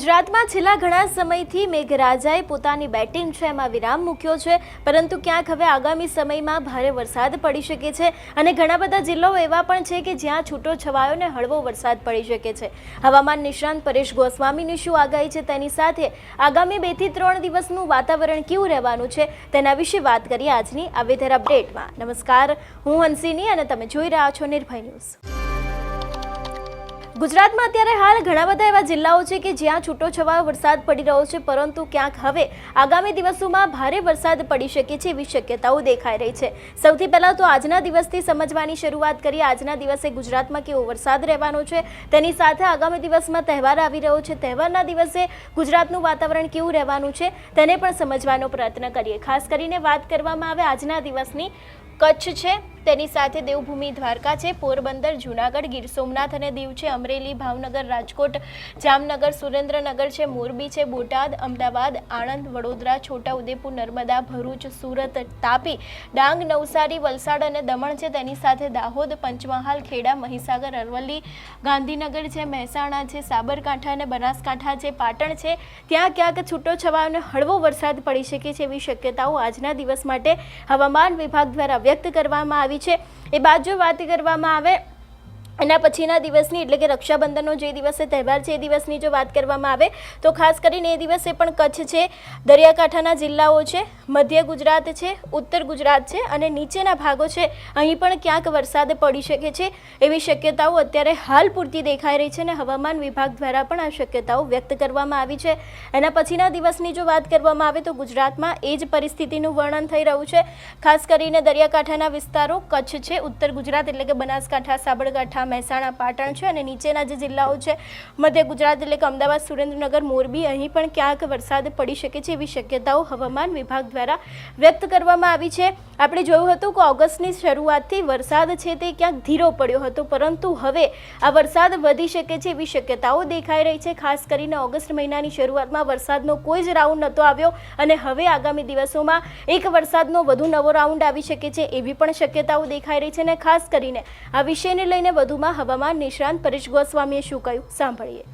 ગુજરાતમાં છેલ્લા ઘણા સમયથી મેઘરાજાએ પોતાની બેટિંગ છે, એમાં વિરામ મૂક્યો છે. પરંતુ ક્યાંક હવે આગામી સમયમાં ભારે વરસાદ પડી શકે છે અને ઘણા બધા જિલ્લાઓ એવા પણ છે કે જ્યાં છૂટો છવાયો ને હળવો વરસાદ પડી શકે છે. હવામાન નિષ્ણાંત પરેશ ગોસ્વામીની શું આગાહી છે તેની સાથે આગામી બેથી ત્રણ દિવસનું વાતાવરણ કેવું રહેવાનું છે તેના વિશે વાત કરીએ આજની આ વેધર અપડેટમાં. નમસ્કાર, હું હંસિની અને તમે જોઈ રહ્યા છો નિર્ભય ન્યૂઝ. ગુજરાતમાં અત્યારે હાલ ઘણા બધા એવા જિલ્લાઓ છે કે જ્યાં છૂટોછવાયો વરસાદ પડી રહ્યો છે, પરંતુ ક્યાંક હવે આગામી દિવસોમાં ભારે વરસાદ પડી શકે છે એવી શક્યતાઓ દેખાઈ રહી છે. સૌથી પહેલાં તો આજના દિવસથી સમજવાની શરૂઆત કરીએ. આજના દિવસે ગુજરાતમાં કેવો વરસાદ રહેવાનો છે, તેની સાથે આગામી દિવસમાં તહેવાર આવી રહ્યો છે. તહેવારના દિવસે ગુજરાતનું વાતાવરણ કેવું રહેવાનું છે, તેને પણ સમજવાનો પ્રયત્ન કરીએ. ખાસ કરીને વાત કરવામાં આવે આજના દિવસની કચ્છ છે. તેની સાથે દેવભૂમિ દ્વારકા છે, પોરબંદર, જૂનાગઢ, ગીર સોમનાથ અને દીવ છે. અમરેલી, ભાવનગર, રાજકોટ, જામનગર, સુરેન્દ્રનગર છે, મોરબી છે, બોટાદ, અમદાવાદ, આણંદ, વડોદરા, છોટાઉદેપુર, નર્મદા, ભરૂચ, સુરત, તાપી, ડાંગ, નવસારી, વલસાડ અને દમણ છે. તેની સાથે દાહોદ, પંચમહાલ, ખેડા, મહીસાગર, અરવલ્લી, ગાંધીનગર છે, મહેસાણા છે, સાબરકાંઠા અને બનાસકાંઠા છે. પાટણ છે. ત્યાં ક્યાંક છૂટો છવાયો અને હળવો વરસાદ પડી શકે છે એવી શક્યતાઓ આજના દિવસ માટે હવામાન વિભાગ દ્વારા વ્યક્ત કરવામાં આવી છે. એ બાજુ વાત કરવામાં આવે એના પછીના દિવસની, એટલે કે રક્ષાબંધનનો જે દિવસે તહેવાર છે, એ દિવસની જો વાત કરવામાં આવે, તો ખાસ કરીને એ દિવસે પણ કચ્છ છે, દરિયાકાંઠાના જિલ્લાઓ છે, મધ્ય ગુજરાત છે, ઉત્તર ગુજરાત છે અને નીચેના ભાગો છે. અહીં પણ ક્યાંક વરસાદ પડી શકે છે એવી શક્યતાઓ અત્યારે હાલ પૂરતી દેખાઈ રહી છે અને હવામાન વિભાગ દ્વારા પણ આ શક્યતાઓ વ્યક્ત કરવામાં આવી છે. એના પછીના દિવસની જો વાત કરવામાં આવે, તો ગુજરાતમાં એ જ પરિસ્થિતિનું વર્ણન થઈ રહ્યું છે. ખાસ કરીને દરિયાકાંઠાના વિસ્તારો કચ્છ છે, ઉત્તર ગુજરાત એટલે કે બનાસકાંઠા, સાબરકાંઠા મહેસાણા, પાટણ છે અને નીચેના જે જિલ્લાઓ છે, મધ્ય ગુજરાત એટલે કે અમદાવાદ, સુરેન્દ્રનગર, મોરબી, અહીં પણ ક્યાંક વરસાદ પડી શકે છે એવી શક્યતાઓ હવામાન વિભાગ દ્વારા વ્યક્ત કરવામાં આવી છે. આપણે જોયું હતું કે ઓગસ્ટની શરૂઆતથી વરસાદ છે તે ક્યાંક ધીરો પડ્યો હતો, પરંતુ હવે આ વરસાદ વધી શકે છે એવી શક્યતાઓ દેખાઈ રહી છે. ખાસ કરીને ઓગસ્ટ મહિનાની શરૂઆતમાં વરસાદનો કોઈ જ રાઉન્ડ નહોતો આવ્યો અને હવે આગામી દિવસોમાં એક વરસાદનો વધુ નવો રાઉન્ડ આવી શકે છે એવી પણ શક્યતાઓ દેખાઈ રહી છે અને ખાસ કરીને આ વિષયને લઈને વધુમાં હવામાન નિષ્ણાંત પરેશ ગોસ્વામીએ શું કહ્યું? સાંભળીએ.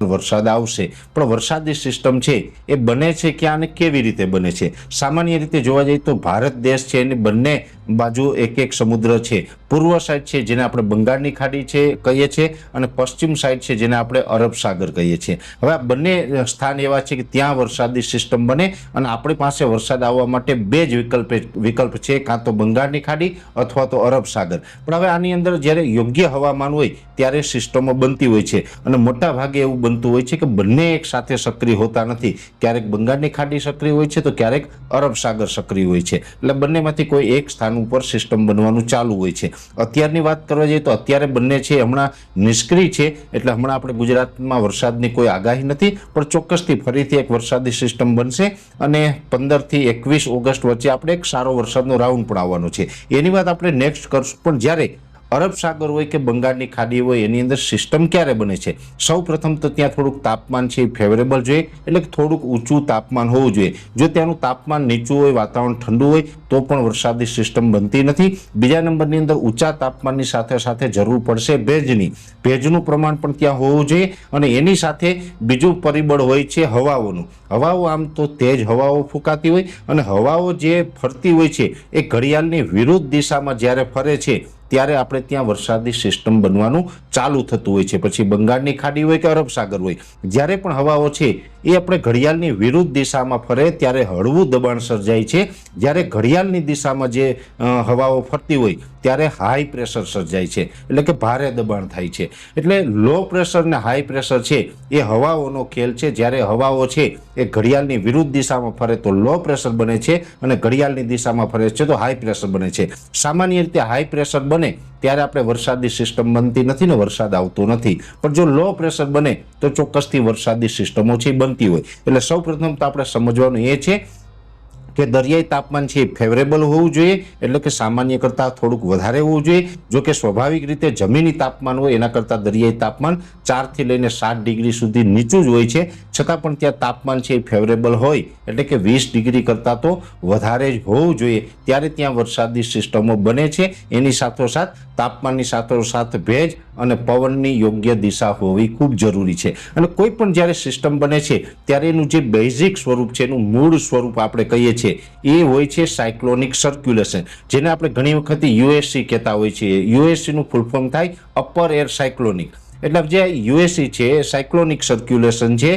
વરસાદ આવશે, પણ વરસાદી સિસ્ટમ છે, એ બને છે ક્યાં અને કેવી રીતે બને છે? સામાન્ય રીતે જોવા જઈએ તો ભારત દેશ છે એની બંને બાજુ એક એક સમુદ્ર છે. પૂર્વ સાઈડ છે જેને આપણે બંગાળની ખાડી છે કહીએ છીએ અને પશ્ચિમ સાઈડ છે જેને આપણે અરબ સાગર કહીએ છીએ. હવે આ બંને સ્થાન એવા છે કે ત્યાં વરસાદી સિસ્ટમ બને અને આપણી પાસે વરસાદ આવવા માટે બે જ વિકલ્પ વિકલ્પ છે, કાં તો બંગાળની ખાડી અથવા તો અરબ સાગર. પણ હવે આની અંદર જ્યારે યોગ્ય હવામાન હોય ત્યારે સિસ્ટમો બનતી હોય છે. અને મોટા ભાગે એવું બનતું હોય છે કે બંને એક સાથે સક્રિય હોતા નથી. ક્યારેક બંગાળની ખાડી સક્રિય હોય છે તો ક્યારેક અરબ સાગર સક્રિય હોય છે. એટલે બંનેમાંથી કોઈ એક સ્થાન ઉપર સિસ્ટમ બનવાનું ચાલુ હોય છે. અત્યારની વાત કરવા જઈએ તો અત્યારે બંને છે હમણાં નિષ્ક્રિય છે, એટલે હમણાં આપણે ગુજરાતમાં વરસાદની કોઈ આગાહી નથી, પણ ચોક્કસથી ફરીથી એક વરસાદી સિસ્ટમ બનશે અને પંદરથી એકવીસ ઓગસ્ટ વચ્ચે આપણે એક સારો વરસાદનો રાઉન્ડ પણ આવવાનો છે. એની વાત આપણે નેક્સ્ટ કરશું. પણ જ્યારે અરબ સાગર હોય કે બંગાળની ખાડી હોય, એની અંદર સિસ્ટમ ક્યારે બને છે? સૌ પ્રથમ તો ત્યાં થોડુંક તાપમાન છે, એ ફેવરેબલ જોઈએ. એટલે થોડુંક ઊંચું તાપમાન હોવું જોઈએ. જો ત્યાંનું તાપમાન નીચું હોય, વાતાવરણ ઠંડુ હોય, તો પણ વરસાદી સિસ્ટમ બનતી નથી. બીજા નંબરની અંદર ઊંચા તાપમાનની સાથે સાથે જરૂર પડશે ભેજની. ભેજનું પ્રમાણ પણ ત્યાં હોવું જોઈએ અને એની સાથે બીજું પરિબળ હોય છે હવાઓનું. હવાઓ આમ તો તેજ હવાઓ ફૂંકાતી હોય અને હવાઓ જે ફરતી હોય છે, એ ઘડિયાળની વિરુદ્ધ દિશામાં જ્યારે ફરે છે ત્યારે આપણે ત્યાં વરસાદી સિસ્ટમ બનવાનું ચાલુ થતું હોય છે. પછી બંગાળની ખાડી હોય કે અરબ સાગર હોય, જ્યારે પણ હવાઓ છે, એ આપણે ઘડિયાળની વિરુદ્ધ દિશામાં ફરે ત્યારે હળવું દબાણ સર્જાય છે. જ્યારે ઘડિયાળની દિશામાં જે હવાઓ ફરતી હોય, ત્યારે હાઈ પ્રેશર સર્જાય છે. એટલે કે ભારે દબાણ થાય છે. એટલે લો પ્રેશર ને હાઈ પ્રેશર છે, એ હવાઓનો ખેલ છે. જ્યારે હવાઓ છે, એ ઘડિયાળની વિરુદ્ધ દિશામાં ફરે તો લો પ્રેશર બને છે અને ઘડિયાળની દિશામાં ફરે છે તો હાઈ પ્રેશર બને છે. સામાન્ય રીતે હાઈ પ્રેશર બને ત્યારે આપણે વરસાદની સિસ્ટમ બનતી નથી ને વરસાદ આવતો નથી. પણ જો લો પ્રેશર બને તો ચોક્કસથી વરસાદની સિસ્ટમો છે બનતી હોય. એટલે સૌપ્રથમ તો આપણે સમજવાનું એ છે કે દરિયાઈ તાપમાન છે એ ફેવરેબલ હોવું જોઈએ, એટલે કે સામાન્ય કરતાં થોડુંક વધારે હોવું જોઈએ. જો કે સ્વાભાવિક રીતે જમીની તાપમાન હોય એના કરતાં દરિયાઈ તાપમાન ચારથી લઈને સાત ડિગ્રી સુધી નીચું જ હોય છે. છતાં પણ ત્યાં તાપમાન છે એ ફેવરેબલ હોય, એટલે કે વીસ ડિગ્રી કરતાં તો વધારે જ હોવું જોઈએ. ત્યારે ત્યાં વરસાદી સિસ્ટમો બને છે. એની સાથોસાથ તાપમાનની સાથોસાથ ભેજ અને પવનની યોગ્ય દિશા હોવી ખૂબ જરૂરી છે. અને કોઈ પણ જ્યારે સિસ્ટમ બને છે, ત્યારે એનું જે બેઝિક સ્વરૂપ છે, એનું મૂળ સ્વરૂપ આપણે કહીએ છીએ, એ હોય છે સાયક્લોનિક સર્ક્યુલેશન જેને આપણે ઘણી વખત યુએસસી કહેતા હોય છીએ. યુએસસીનું ફૂલફોર્મ થાય અપર એર સાયક્લોનિક એટલે જે યુએસસી છે સાયક્લોનિક સર્ક્યુલેશન છે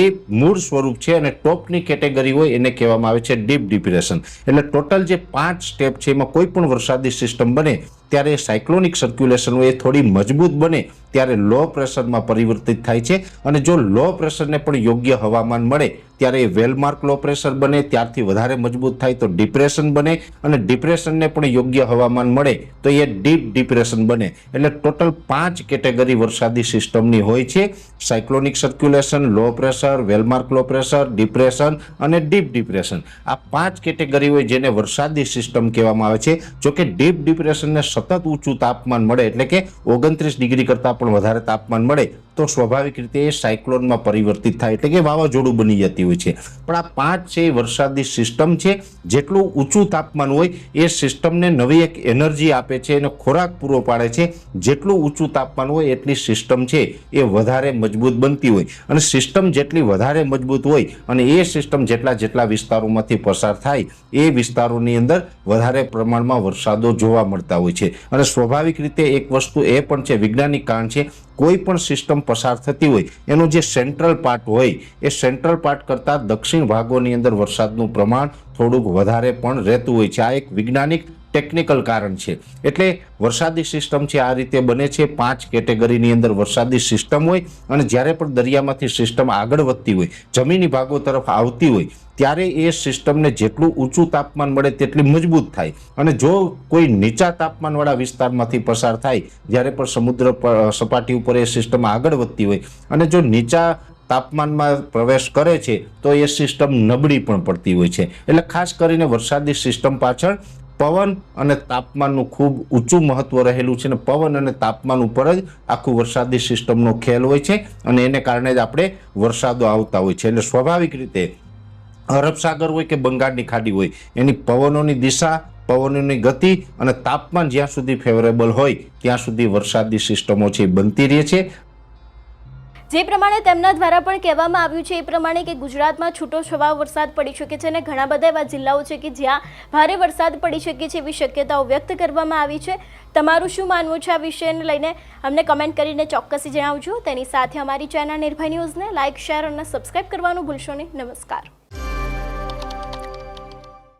એ મૂળ સ્વરૂપ છે અને ટોપની કેટેગરી હોય એને કહેવામાં આવે છે ડીપ ડિપ્રેશન. એટલે ટોટલ જે પાંચ સ્ટેપ છે, એમાં કોઈ પણ વરસાદી સિસ્ટમ બને ત્યારે સાયક્લોનિક સર્ક્યુલેશન એ થોડી મજબૂત બને ત્યારે લો પ્રેશરમાં પરિવર્તિત થાય છે અને જો લો પ્રેશરને પણ યોગ્ય હવામાન મળે ત્યારે એ વેલમાર્ક લો પ્રેશર બને, ત્યારથી વધારે મજબૂત થાય તો ડિપ્રેશન બને અને ડિપ્રેશનને પણ યોગ્ય હવામાન મળે તો એ ડીપ ડિપ્રેશન બને. એટલે ટોટલ પાંચ કેટેગરી વરસાદી સિસ્ટમની હોય છે. Cyclonic circulation low pressure well marked low pressure depression અને ડીપ ડિપ્રેશન આ પાંચ કેટેગરી હોય જેને વરસાદી સિસ્ટમ કહેવામાં આવે છે. જોકે ડીપ ડિપ્રેશનને સતત ઊંચું તાપમાન મળે એટલે કે ઓગણત્રીસ ડિગ્રી કરતાં પણ વધારે તાપમાન મળે તો સ્વાભાવિક રીતે એ સાયક્લોનમાં પરિવર્તિત થાય એટલે કે વાવાઝોડું બની જતી હોય છે. પણ આ પાંચ છે એ વરસાદી સિસ્ટમ છે. જેટલું ઊંચું તાપમાન હોય એ સિસ્ટમને નવી એક એનર્જી આપે છે અને ખોરાક પૂરો પાડે છે. જેટલું ઊંચું તાપમાન હોય એટલી સિસ્ટમ છે એ વધારે મજબૂત બનતી હોય. અને સિસ્ટમ જેટલી વધારે મજબૂત હોય અને એ સિસ્ટમ જેટલા જેટલા વિસ્તારોમાંથી પસાર થાય એ વિસ્તારોની અંદર વધારે પ્રમાણમાં વરસાદો જોવા મળતા હોય છે. અને સ્વાભાવિક રીતે એક વસ્તુ એ પણ છે, વૈજ્ઞાનિક કારણ છે કોઈ પણ સિસ્ટમ પસાર થતી હોય, એનો જે સેન્ટ્રલ પાર્ટ હોય, એ સેન્ટ્રલ પાર્ટ કરતાં દક્ષિણ ભાગોની અંદર વરસાદનું પ્રમાણ થોડુંક વધારે પણ રહેતું હોય છે. આ એક વૈજ્ઞાનિક ટેકનિકલ કારણ છે. એટલે વરસાદી સિસ્ટમ છે, આ રીતે બને છે. પાંચ કેટેગરીની અંદર વરસાદી સિસ્ટમ હોય અને જ્યારે પણ દરિયામાંથી સિસ્ટમ આગળ વધતી હોય, જમીની ભાગો તરફ આવતી હોય, ત્યારે એ સિસ્ટમને જેટલું ઊંચું તાપમાન મળે તેટલી મજબૂત થાય. અને જો કોઈ નીચા તાપમાનવાળા વિસ્તારમાંથી પસાર થાય, જ્યારે પણ સમુદ્ર સપાટી ઉપર એ સિસ્ટમ આગળ વધતી હોય અને જો નીચા તાપમાનમાં પ્રવેશ કરે છે, તો એ સિસ્ટમ નબળી પણ પડતી હોય છે. એટલે ખાસ કરીને વરસાદી સિસ્ટમ પાછળ પવન અને તાપમાનનું ખૂબ ઊંચું મહત્વ રહેલું છે અને પવન અને તાપમાન ઉપર જ આખું વરસાદી સિસ્ટમનો ખેલ હોય છે અને એને કારણે જ આપણે વરસાદો આવતા હોય છે. એટલે સ્વાભાવિક રીતે અરબ સાગર હોય કે બંગાળની ખાડી હોય, એની પવનોની દિશા, પવનોની ગતિ અને તાપમાન જ્યાં સુધી ફેવરેબલ હોય, ત્યાં સુધી વરસાદી સિસ્ટમો છે બનતી રહે છે. જે પ્રમાણે તેમના દ્વારા પણ કહેવામાં આવ્યું છે, એ પ્રમાણે કે ગુજરાતમાં છૂટો છવાયો વરસાદ પડી શકે છે અને ઘણા બધા એવા જિલ્લાઓ છે કે જ્યાં ભારે વરસાદ પડી શકે છે એવી શક્યતાઓ વ્યક્ત કરવામાં આવી છે. તમારું શું માનવું છે આ વિષયને લઈને? અમને કમેન્ટ કરીને ચોક્કસી જણાવજો. તેની સાથે અમારી ચેનલ નિર્ભય ન્યૂઝને લાઇક શેર અને સબસ્ક્રાઇબ કરવાનું ભૂલશો નહીં. નમસ્કાર.